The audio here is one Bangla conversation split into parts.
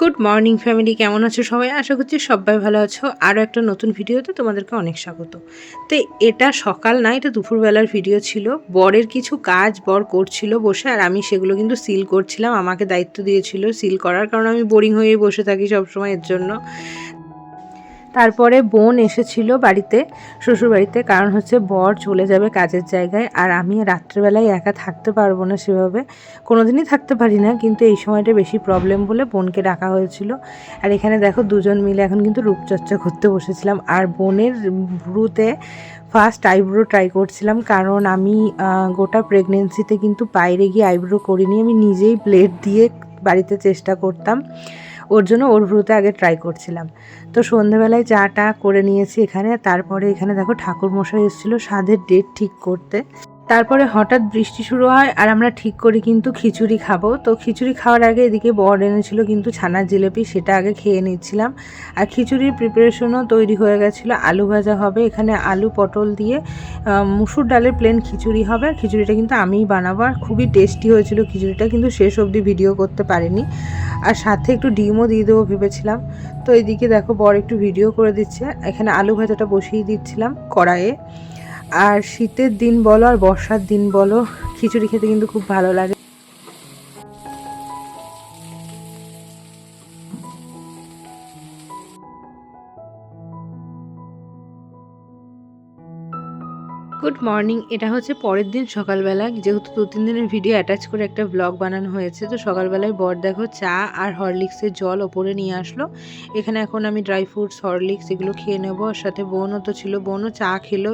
গুড মর্নিং ফ্যামিলি, কেমন আছো সবাই? আশা করছি সবাই ভালো আছো। আরও একটা নতুন ভিডিওতে তোমাদেরকে অনেক স্বাগত। তো এটা সকাল না, এটা দুপুরবেলার ভিডিও ছিল। বরের কিছু কাজ বর করছিল বসে, আর আমি সেগুলো কিন্তু সিল করছিলাম। আমাকে দায়িত্ব দিয়েছিল সিল করার কারণ আমি বোরিং হয়ে বসে থাকি সবসময় এর জন্য। তারপরে বোন এসেছিল বাড়িতে শ্বশুর বাড়িতে কারণ হচ্ছে বর চলে যাবে কাজের জায়গায়, আর আমি রাত্রেবেলায় একা থাকতে পারব না সেভাবে। কোনো দিনই থাকতে পারি না, কিন্তু এই সময়টা বেশি প্রবলেম বলে বোনকে ডাকা হয়েছিল। আর এখানে দেখো দুজন মিলে এখন কিন্তু রূপচর্চা করতে বসেছিলাম, আর বোনের ভ্রুতে ফার্স্ট আইব্রো ট্রাই করছিলাম, কারণ আমি গোটা প্রেগনেন্সিতে কিন্তু বাইরে গিয়ে আইব্রো করিনি, আমি নিজেই ব্লেড দিয়ে বাড়িতে চেষ্টা করতাম। ওর জন্য ওর ভ্রুতে আগে ট্রাই করছিলাম। তো সন্ধেবেলায় চা টা করে নিয়েছি এখানে, তারপরে এখানে দেখো ঠাকুর মশাই এসেছিল স্বাদের ডেট ঠিক করতে। তারপরে হঠাৎ বৃষ্টি শুরু হয় আর আমরা ঠিক করি কিন্তু খিচুড়ি খাব। তো খিচুড়ি খাওয়ার আগে এদিকে বর এনেছিল কিন্তু ছানার জিলেপি, সেটা আগে খেয়ে নিচ্ছিলাম। আর খিচুড়ির প্রিপারেশনও তৈরি হয়ে গেছিল। আলু ভাজা হবে, এখানে আলু পটল দিয়ে মুসুর ডালের প্লেন খিচুড়ি হবে। আর খিচুড়িটা কিন্তু আমিই বানাবো। আর খুবই টেস্টি হয়েছিল খিচুড়িটা, কিন্তু শেষ অবধি ভিডিও করতে পারিনি। আর সাথে একটু ডিমও দিয়ে দেবো ভেবেছিলাম। তো এদিকে দেখো বর একটু ভিডিও করে দিচ্ছে। এখানে আলু ভাজাটা বসিয়ে দিচ্ছিলাম কড়াইয়ে। আর শীতের দিন বলো আর বর্ষার দিন বলো, খিচুড়ি খেতে কিন্তু খুব ভালো লাগে। গুড মর্নিং এটা হচ্ছে পরের দিন সকালবেলা, যেহেতু দু তিন দিনের ভিডিও অ্যাটাচ করে একটা ব্লগ বানানো হয়েছে, তো সকালবেলায় বর দেখো চা আর হরলিক্সের জল ওপরে নিয়ে আসলো। এখানে এখন আমি ড্রাই ফ্রুটস হরলিক্স এগুলো খেয়ে নেব, আর সাথে বোনও তো ছিল, বোনও চা খেলো।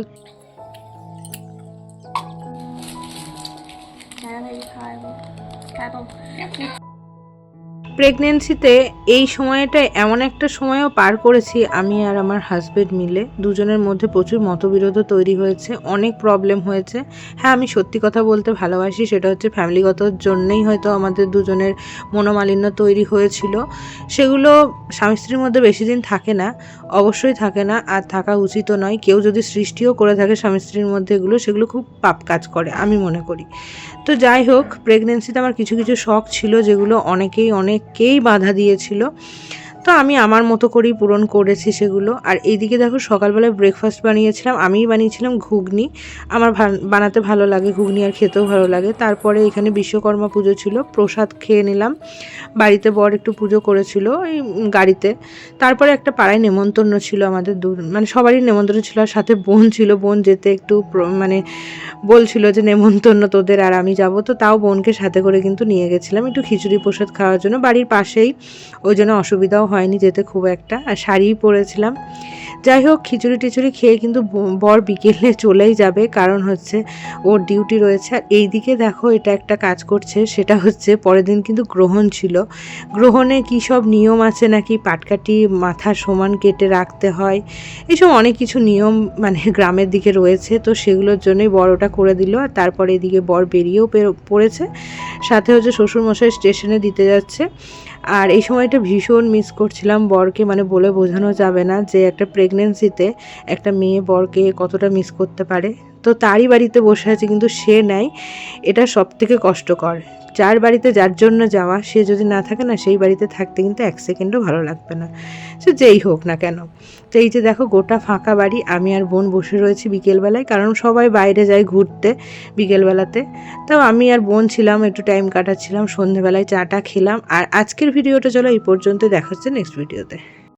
can a title. Title. Yep. প্রেগনেন্সিতে এই সময়টা এমন একটা সময়ও পার করেছি আমি আর আমার হাজব্যান্ড মিলে। দুজনের মধ্যে প্রচুর মতবিরোধ তৈরি হয়েছে, অনেক প্রবলেম হয়েছে। হ্যাঁ আমি সত্যি কথা বলতে ভালোবাসি, সেটা হচ্ছে ফ্যামিলিগত জন্যেই হয়তো আমাদের দুজনের মনোমালিন্য তৈরি হয়েছিল। সেগুলো স্বামী স্ত্রীর মধ্যে বেশি দিন থাকে না, অবশ্যই থাকে না, আর থাকা উচিত নয়। কেউ যদি সৃষ্টিও করে থাকে স্বামী স্ত্রীর মধ্যে এগুলো, সেগুলো খুব পাপ কাজ করে, আমি মনে করি। তো যাই হোক প্রেগনেন্সিতে আমার কিছু কিছু শখ ছিল, যেগুলো অনেকেই অনেককেই বাধা দিয়েছিল। তো আমি আমার মতো করেই পূরণ করেছি সেগুলো। আর এইদিকে দেখো সকালবেলায় ব্রেকফাস্ট বানিয়েছিলাম, আমিই বানিয়েছিলাম ঘুগনি। আমার বানাতে ভালো লাগে, ঘুগনি আর খেতেও ভালো লাগে। তারপরে এখানে বিশ্বকর্মা পুজো ছিল, প্রসাদ খেয়ে নিলাম। বাড়িতে বর একটু পুজো করেছিল এই গাড়িতে। তারপরে একটা পাড়ায় নেমন্তন্ন ছিল আমাদের দূর মানে সবারই নেমন্তন্ন ছিল আর সাথে বোন ছিল। বোন যেতে একটু মানে বলছিল যে নেমন্তন্ন তোদের আর আমি যাব। তো তাও বোনকে সাথে করে কিন্তু নিয়ে গেছিলাম একটু খিচুড়ি প্রসাদ খাওয়ার জন্য। বাড়ির পাশেই ওই জন্য অসুবিধাও হয়নি যেতে খুব একটা, আর শাড়িই পরেছিলাম। যাই হোক, খিচুড়ি টিচুড়ি খেয়ে কিন্তু বর বিকেলে চলেই যাবে, কারণ হচ্ছে ওর ডিউটি রয়েছে। আর এই দিকে দেখো, এটা একটা কাজ করছে, সেটা হচ্ছে পরের দিন কিন্তু গ্রহণ ছিল। গ্রহণে কী সব নিয়ম আছে নাকি পাটকাটি মাথা সমান কেটে রাখতে হয়? এইসব অনেক কিছু নিয়ম মানে গ্রামের দিকে রয়েছে, তো সেগুলোর জন্যই বড়টা করে দিল। আর তারপরে এদিকে বর বেরিয়েও পড়েছে। সাথে হচ্ছে শ্বশুরমশাই স্টেশনে দিতে যাচ্ছে। আর এই সময়টা ভীষণ মিস করছিলাম বরকে মানে বলে বোঝানো যাবে না যে একটা প্রেগনেন্সিতে একটা মেয়ে বরকে কতটা মিস করতে পারে। তো তারই বাড়িতে বসে আছে কিন্তু সে নাই এটা সব থেকে কষ্টকর। যার বাড়িতে যার জন্য যাওয়া, সে যদি না থাকে না, সেই বাড়িতে থাকতে কিন্তু এক সেকেন্ডও ভালো লাগবে না। সে যেই হোক না কেন। তো এই যে দেখো, গোটা ফাঁকা বাড়ি, আমি আর বোন বসে রয়েছি বিকেলবেলায়, কারণ সবাই বাইরে যায় ঘুরতে বিকেলবেলাতে। তাও আমি আর বোন ছিলাম, একটু টাইম কাটাচ্ছিলাম, সন্ধেবেলায় চাটা খেলাম, আর আজকের ভিডিওটা চলো এই পর্যন্ত দেখাচ্ছে নেক্সট ভিডিওতে